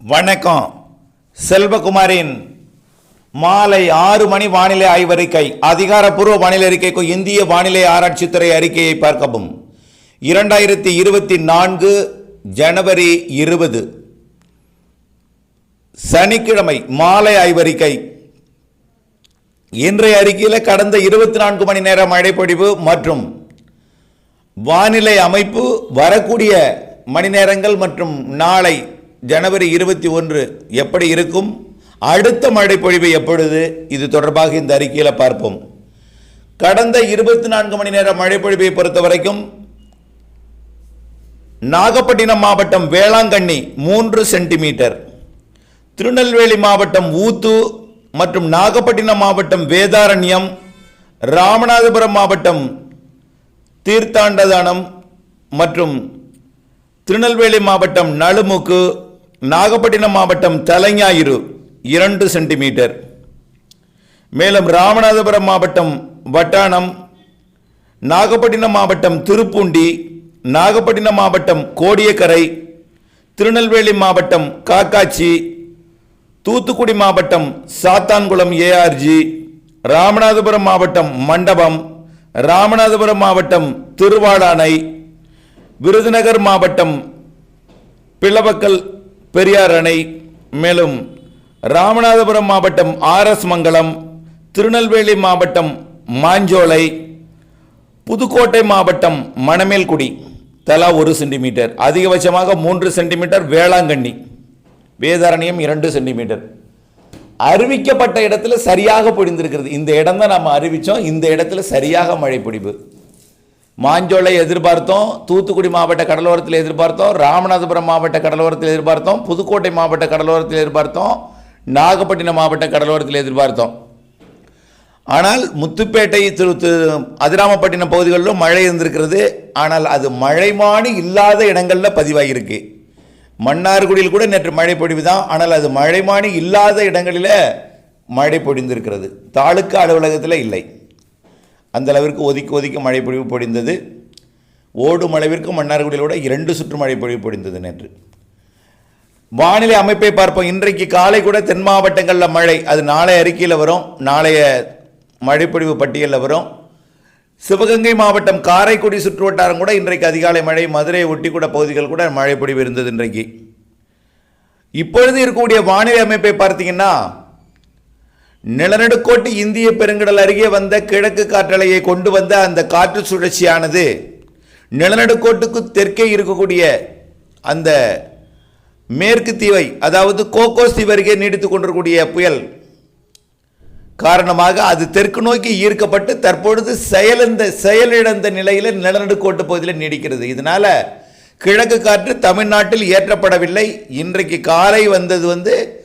வணக்கம். செல்வகுமாரின் மாலை ஆறு மணி வானிலை ஆய்வறிக்கை அதிகாரப்பூர்வ வானிலை அறிக்கைக்கு இந்திய வானிலை ஆராய்ச்சித்துறை அறிக்கையை பார்க்கவும். இரண்டாயிரத்தி இருபத்தி நான்கு ஜனவரி இருபது. சனிக்கிழமை மாலை ஆய்வறிக்கை இன்றைய அறிக்கையில் கடந்த இருபத்தி நான்கு மணி நேர மழைப்பொழிவு மற்றும் வானிலை அமைப்பு வரக்கூடிய மணி நேரங்கள் மற்றும் நாளை ஜனவரி இருபத்தி ஒன்று எப்படி இருக்கும்? அடுத்த மழைப்பொழிவு எப்பொழுது? இது தொடர்பாக இந்த அறிக்கையில் பார்ப்போம். கடந்த இருபத்தி நான்கு மணி நேர மழைப்பொழிவை பொறுத்த வரைக்கும் நாகப்பட்டினம் மாவட்டம் வேளாங்கண்ணி மூன்று சென்டிமீட்டர் திருநெல்வேலி மாவட்டம் ஊத்து மற்றும் நாகப்பட்டினம் மாவட்டம் வேதாரண்யம் ராமநாதபுரம் மாவட்டம் தீர்த்தாண்டதானம் மற்றும் திருநெல்வேலி மாவட்டம் நலுமுக்கு நாகப்பட்டினம் மாவட்டம் தலைஞாயிறு இரண்டு சென்டிமீட்டர். மேலும் ராமநாதபுரம் மாவட்டம் வட்டானம் நாகப்பட்டினம் மாவட்டம் திருப்பூண்டி நாகப்பட்டினம் மாவட்டம் கோடியக்கரை திருநெல்வேலி மாவட்டம் காக்காச்சி தூத்துக்குடி மாவட்டம் சாத்தான்குளம் ஏஆர்ஜி ராமநாதபுரம் மாவட்டம் மண்டபம் ராமநாதபுரம் மாவட்டம் திருவாடானை விருதுநகர் மாவட்டம் பிளவக்கல் பெரியார் அணை மேலும் ராமநாதபுரம் மாவட்டம் ஆர்எஸ் மங்கலம் திருநெல்வேலி மாவட்டம் மாஞ்சோலை புதுக்கோட்டை மாவட்டம் மணமேல்குடி தலா ஒரு சென்டிமீட்டர் அதிகபட்சமாக மூன்று சென்டிமீட்டர் வேளாங்கண்ணி வேதாரண்யம் இரண்டு சென்டிமீட்டர். அறிவிக்கப்பட்ட இடத்துல சரியாக பொழிந்திருக்கிறது. இந்த இடம் தான் நம்ம அறிவித்தோம் இந்த இடத்துல சரியாக மழை பிடிப்பு மாஞ்சோலை எதிர்பார்த்தோம் தூத்துக்குடி மாவட்ட கடலோரத்தில் எதிர்பார்த்தோம் ராமநாதபுரம் மாவட்ட கடலோரத்தில் எதிர்பார்த்தோம் புதுக்கோட்டை மாவட்ட கடலோரத்தில் எதிர்பார்த்தோம் நாகப்பட்டினம் மாவட்ட கடலோரத்தில் எதிர்பார்த்தோம். ஆனால் முத்துப்பேட்டை திரு அதிராமப்பட்டினம் பகுதிகளிலும் மழை இருந்திருக்கிறது. ஆனால் அது மழைமானி இல்லாத இடங்களில் பதிவாகியிருக்கு மன்னார்குடியில் கூட நேற்று மழை பொழிவு தான் ஆனால் அது மழைமானி இல்லாத இடங்களில் மழை பொழிந்திருக்கிறது. தாலுக்கா அலுவலகத்தில் இல்லை. அந்த அளவிற்கு ஒதுக்கி ஒதுக்கி மழை பொழிவு பொழிந்தது. ஓடும் அளவிற்கு கூட இரண்டு சுற்று மழை பொழிவு பொழிந்தது நேற்று. வானிலை அமைப்பை பார்ப்போம். இன்றைக்கு காலை கூட தென் மாவட்டங்களில் மழை. அது நாளை அறிக்கையில் வரும். நாளைய மழைப்பொழிவு பட்டியலில் வரும். சிவகங்கை மாவட்டம் காரைக்குடி சுற்றுவட்டாரம் கூட இன்றைக்கு அதிகாலை மழை. மதுரையை ஒட்டி கூட பகுதிகள் கூட மழைப்பொழிவு இருந்தது இன்றைக்கு. இப்பொழுது இருக்கக்கூடிய வானிலை அமைப்பை பார்த்தீங்கன்னா நிலநடுக்கோட்டு இந்திய பெருங்கடல் அருகே வந்த கிழக்கு காற்றலையை கொண்டு வந்த அந்த காற்று சுழற்சியானது நிலநடுக்கோட்டுக்கு தெற்கே இருக்கக்கூடிய அந்த மேற்கு தீவை அதாவது கோகோஸ் தீவு அருகே நீடித்துக் கொண்டிருக்கக்கூடிய புயல் காரணமாக அது தெற்கு நோக்கி ஈர்க்கப்பட்டு தற்பொழுது செயலிழந்த செயலிழந்த நிலையில் நிலநடுக்கோட்டு பகுதியில் நீடிக்கிறது. இதனால கிழக்கு காற்று தமிழ்நாட்டில் ஏற்றப்படவில்லை. இன்றைக்கு காலை வந்தது வந்து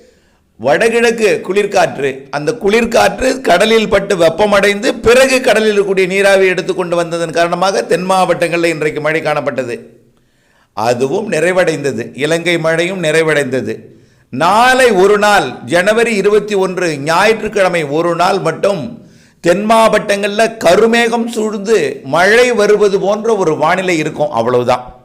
வடகிழக்கு குளிர்காற்று. அந்த குளிர்காற்று கடலில் பட்டு வெப்பமடைந்து பிறகு கடலில் இருக்கக்கூடிய நீராவி எடுத்துக்கொண்டு வந்ததன் காரணமாக தென் மாவட்டங்களில் இன்றைக்கு மழை காணப்பட்டது. அதுவும் நிறைவடைந்தது. இலங்கை மழையும் நிறைவடைந்தது. நாளை ஒரு நாள் ஜனவரி இருபத்தி ஒன்று ஞாயிற்றுக்கிழமை ஒரு நாள் மட்டும் தென் மாவட்டங்களில் கருமேகம் சூழ்ந்து மழை வருவது போன்ற ஒரு வானிலை இருக்கும். அவ்வளவுதான்.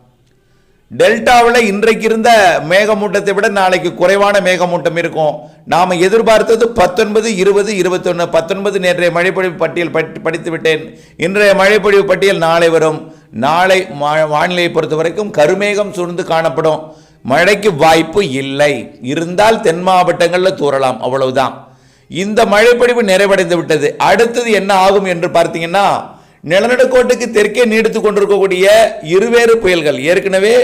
டெல்டாவில் இன்றைக்கு இருந்த மேகமூட்டத்தை விட நாளைக்கு குறைவான மேகமூட்டம் இருக்கும். நாம் எதிர்பார்த்தது பத்தொன்பது இருபது இருபத்தொன்று பத்தொன்பது நேற்றைய மழைப்பொழிவு பட்டியல் படி- படித்து விட்டேன். இன்றைய மழைப்பொழிவு பட்டியல் நாளை வரும். நாளை மா- வானிலையை பொறுத்த வரைக்கும் கருமேகம் சூழ்ந்து காணப்படும். மழைக்கு வாய்ப்பு இல்லை. இருந்தால் தென் மாவட்டங்களில் தூறலாம். அவ்வளவுதான். இந்த மழைப்பொழிவு நிறைவடைந்து விட்டது. அடுத்தது என்ன ஆகும் என்று பார்த்தீங்கன்னா நிலநடுக்கோட்டுக்கு தெற்கே நீடித்துக் கொண்டிருக்கக்கூடிய இருவேறு புயல்கள். ஏற்கனவே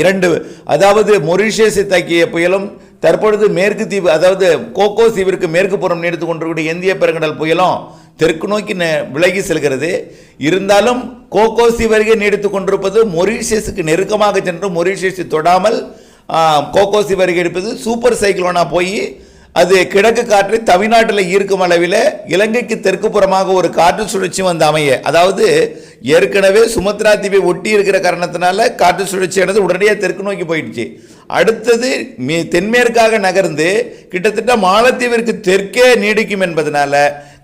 இரண்டு அதாவது மொரிஷியஸை தாக்கிய புயலும் தற்பொழுது மேற்கு தீவு அதாவது கோகோ தீவிற்கு மேற்கு புறம் நீடித்துக் கொண்டிருக்கக்கூடிய இந்திய பெருங்கடல் புயலும் தெற்கு நோக்கி விலகி செல்கிறது. இருந்தாலும் கோகோ தீவு நீடித்து நீடித்துக் கொண்டிருப்பது மொரிஷியஸுக்கு நெருக்கமாக சென்று மொரிஷியஸை தொடாமல் கோகோசி கோகோ தீவு இருப்பது சூப்பர் சைக்கிளோனா போய் அது கிழக்கு காற்று தமிழ்நாட்டில் ஈர்க்கும் அளவில் இலங்கைக்கு தெற்கு புறமாக ஒரு காற்று சுழற்சி வந்து அமைய அதாவது ஏற்கனவே சுமத்ரா தீபை ஒட்டி இருக்கிற காரணத்தினால காற்று சுழற்சியானது உடனடியாக தெற்கு நோக்கி போயிடுச்சு. அடுத்தது மே- தென்மேற்காக நகர்ந்து கிட்டத்தட்ட மாலத்தீவிற்கு தெற்கே நீடிக்கும் என்பதனால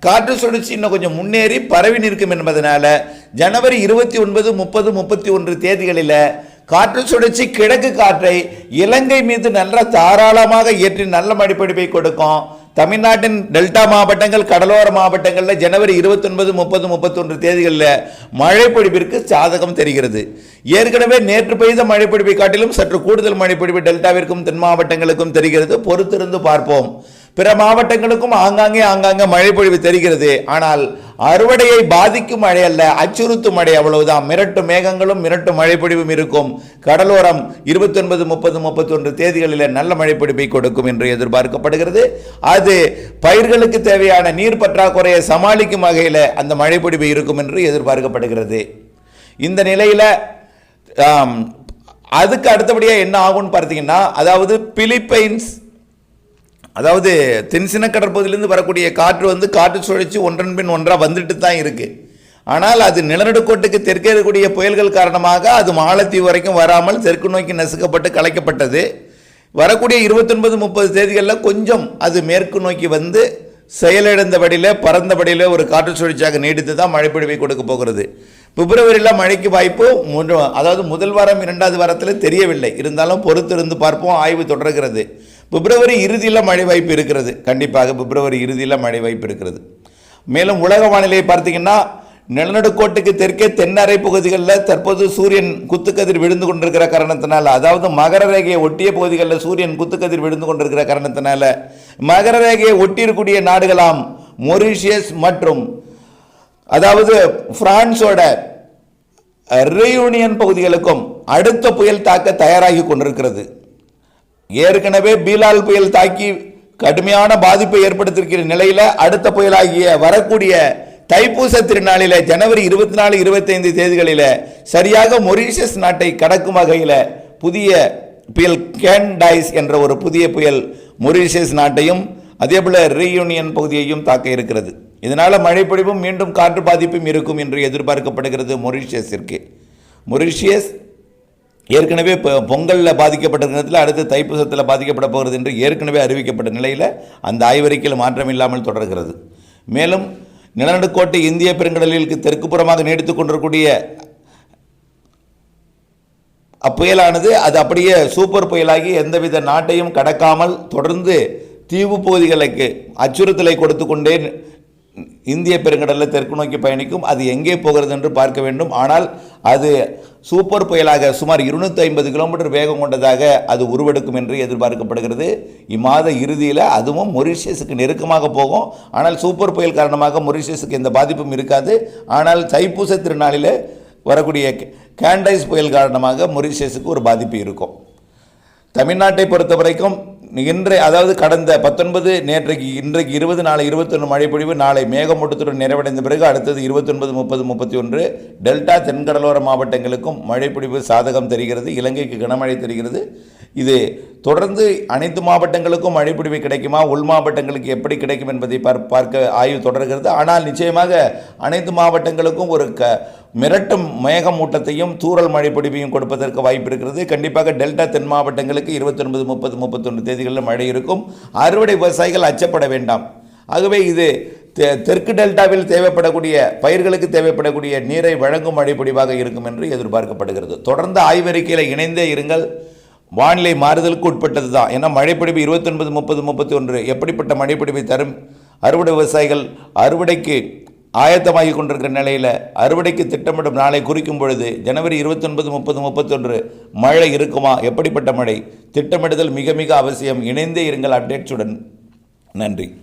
காற்று சுழற்சி இன்னும் கொஞ்சம் முன்னேறி பரவி நிற்கும் என்பதனால ஜனவரி இருபத்தி ஒன்பது முப்பது முப்பத்தி ஒன்று தேதிகளில் காற்று சுழற்சி கிழக்கு காற்றை இலங்கை மீது நல்ல தாராளமாக ஏற்றி நல்ல மழைப்பிடிப்பை கொடுக்கும். தமிழ்நாட்டின் டெல்டா மாவட்டங்கள் கடலோர மாவட்டங்களில் ஜனவரி இருபத்தொன்பது முப்பது முப்பத்தொன்று தேதிகளில் மழைப்பொழிவிற்கு சாதகம் தெரிகிறது. ஏற்கனவே நேற்று பெய்த மழைப்பொழிவை காட்டிலும் சற்று கூடுதல் மழைப்பொழிவு டெல்டாவிற்கும் தென் மாவட்டங்களுக்கும் தெரிகிறது. பொறுத்திருந்து பார்ப்போம். பிற மாவட்டங்களுக்கும் ஆங்காங்கே ஆங்காங்கே மழை பொழிவு தெரிகிறது. ஆனால் அறுவடையை பாதிக்கும் மழை அல்ல அச்சுறுத்தும் மழை அவ்வளவுதான். மிரட்டு மேகங்களும் மிரட்டு மழை பொழிவும் இருக்கும். கடலோரம் இருபத்தி ஒன்பது முப்பது முப்பத்தொன்று தேதிகளில் நல்ல மழை பொழிவை கொடுக்கும் என்று எதிர்பார்க்கப்படுகிறது. அது பயிர்களுக்கு தேவையான நீர் பற்றாக்குறையை சமாளிக்கும் வகையில் அந்த மழை பொழிவு இருக்கும் என்று எதிர்பார்க்கப்படுகிறது. இந்த நிலையில் அதுக்கு அடுத்தபடியாக என்ன ஆகும்னு பார்த்தீங்கன்னா அதாவது பிலிப்பைன்ஸ் அதாவது தென்சின கடற்பகுதியிலேருந்து வரக்கூடிய காற்று வந்து காற்று சுழற்சி ஒன்றன் பின் ஒன்றாக வந்துட்டு தான் இருக்குது ஆனால் அது நிலநடுக்கோட்டுக்கு தெற்கே இருக்கக்கூடிய புயல்கள் காரணமாக அது மாலத்தீவு வரைக்கும் வராமல் தெற்கு நோக்கி நசுக்கப்பட்டு கலைக்கப்பட்டது. வரக்கூடிய இருபத்தொன்பது முப்பது தேதிகளில் கொஞ்சம் அது மேற்கு நோக்கி வந்து செயலிழந்தபடியில் பறந்தபடியில் ஒரு காற்று சுழற்சியாக நீடித்து தான் மழை பொழிவை கொடுக்க போகிறது. பிப்ரவரியில் மழைக்கு வாய்ப்பு மூன்று அதாவது முதல் வாரம் இரண்டாவது வாரத்தில் தெரியவில்லை. இருந்தாலும் பொறுத்திருந்து பார்ப்போம் ஆய்வு தொடர்கிறது. பிப்ரவரி இறுதியில் மழை வாய்ப்பு இருக்கிறது. கண்டிப்பாக பிப்ரவரி இறுதியில் மழை வாய்ப்பு இருக்கிறது. மேலும் உலக வானிலையை பார்த்தீங்கன்னா நிலநடுக்கோட்டுக்கு தெற்கே தென்னரை பகுதிகளில் தற்போது சூரியன் குத்துக்கதிர் விழுந்து கொண்டிருக்கிற காரணத்தினால் அதாவது மகர ரேகையை ஒட்டிய பகுதிகளில் சூரியன் குத்துக்கதிர் விழுந்து கொண்டிருக்கிற காரணத்தினால மகர ரேகையை ஒட்டியிருக்கூடிய நாடுகளாம் மொரிஷியஸ் மற்றும் அதாவது பிரான்ஸோட ரீயூனியன் பகுதிகளுக்கும் அடுத்த புயல் தாக்க தயாராகி கொண்டிருக்கிறது. ஏற்கனவே பீலால் புயல் தாக்கி கடுமையான பாதிப்பை ஏற்படுத்தியிருக்கிற நிலையில் அடுத்த புயலாகிய வரக்கூடிய தைப்பூச திருநாளில் ஜனவரி இருபத்தி நாலு இருபத்தைந்து தேதிகளில் சரியாக மொரீஷியஸ் நாட்டை கடக்கும் வகையில் புதிய புயல் கேன்டைஸ் என்ற ஒரு புதிய புயல் மொரீஷியஸ் நாட்டையும் அதேபோல் ரீயூனியன் பகுதியையும் தாக்க இருக்கிறது. இதனால் மழைப்பொழிவும் மீண்டும் காற்று பாதிப்பும் இருக்கும் என்று எதிர்பார்க்கப்படுகிறது மொரீஷியஸிற்கு. மொரீஷியஸ் ஏற்கனவே இப்போ பொங்கலில் பாதிக்கப்பட்ட நேரத்தில் அடுத்து தைப்பூசத்தில் பாதிக்கப்பட போகிறது என்று ஏற்கனவே அறிவிக்கப்பட்ட நிலையில் அந்த ஆய்வறிக்கையில் மாற்றம் இல்லாமல் தொடர்கிறது. மேலும் நிலநடுக்கோட்டை இந்திய பெருங்கடலிற்கு தெற்குப்புறமாக நீடித்து நீடித்துக் கொண்டிருக்கூடிய அப்புயலானது அது அப்படியே சூப்பர் புயலாகி எந்தவித நாட்டையும் கடக்காமல் தொடர்ந்து தீவு பகுதிகளுக்கு அச்சுறுத்தலை கொடுத்து கொண்டே இந்திய பெருங்கடலில் தெற்கு நோக்கி பயணிக்கும் அது எங்கே போகிறது என்று பார்க்க வேண்டும். ஆனால் அது சூப்பர் புயலாக சுமார் இருநூற்றி ஐம்பது கிலோமீட்டர் வேகம் கொண்டதாக அது உருவெடுக்கும் என்று எதிர்பார்க்கப்படுகிறது. இம்மாத இறுதியில் அதுவும் மொரிஷியஸுக்கு நெருக்கமாக போகும். ஆனால் சூப்பர் புயல் காரணமாக மொரிஷியஸுக்கு எந்த பாதிப்பும் இருக்காது. ஆனால் தைப்பூச திருநாளில் வரக்கூடிய கேண்டைஸ் புயல் காரணமாக மொரிஷியஸுக்கு ஒரு பாதிப்பு இருக்கும். தமிழ்நாட்டை பொறுத்த வரைக்கும் இன்றை அதாவது கடந்த பத்தொன்பது நேற்றைக்கு இன்றைக்கு இருபது நாளை இருபத்தொன்று மழைப்பொழிவு நாளை மேகமூட்டத்துடன் நிறைவடைந்த பிறகு அடுத்தது இருபத்தொன்பது முப்பது முப்பத்தி ஒன்று டெல்டா தென்கடலோர மாவட்டங்களுக்கும் மழைப்பொழிவு சாதகம் தெரிகிறது இலங்கைக்கு கனமழை தெரிகிறது. இது தொடர்ந்து அனைத்து மாவட்டங்களுக்கும் மழைப்பிடிவு கிடைக்குமா? உள் மாவட்டங்களுக்கு எப்படி கிடைக்கும் என்பதை பார் பார்க்க ஆய்வு தொடர்கிறது. ஆனால் நிச்சயமாக அனைத்து மாவட்டங்களுக்கும் ஒரு க மிரட்டும் மேகமூட்டத்தையும் தூறல் மழைப்பிடிவையும் கொடுப்பதற்கு வாய்ப்பு இருக்கிறது. கண்டிப்பாக டெல்டா தென் மாவட்டங்களுக்கு இருபத்தொன்பது முப்பது முப்பத்தொன்று தேதிகளில் மழை இருக்கும். அறுவடை விவசாயிகள் அச்சப்பட வேண்டாம். ஆகவே இது தெ- தெற்கு டெல்டாவில் தேவைப்படக்கூடிய பயிர்களுக்கு தேவைப்படக்கூடிய நீரை வழங்கும் மழைப்பிடிவாக இருக்கும் என்று எதிர்பார்க்கப்படுகிறது. தொடர்ந்து ஆய்வறிக்கையில் இணைந்தே இருங்கள். வானிலை மாறுதலுக்கு உட்பட்டது தான் ஏன்னா மழைப்பொழிவு இருபத்தொன்பது முப்பது முப்பத்தி ஒன்று எப்படிப்பட்ட மழைப்பொழிவை தரும்? அறுவடை விவசாயிகள் அறுவடைக்கு ஆயத்தமாகி கொண்டிருக்கிற நிலையில் அறுவடைக்கு திட்டமிடும் நாளை குறிக்கும் பொழுது ஜனவரி இருபத்தொன்பது முப்பது முப்பத்தொன்று மழை இருக்குமா? எப்படிப்பட்ட மழை? திட்டமிடுதல் மிக மிக அவசியம். இணைந்தே இருங்கள். அப்டேட்ஸுடன். நன்றி.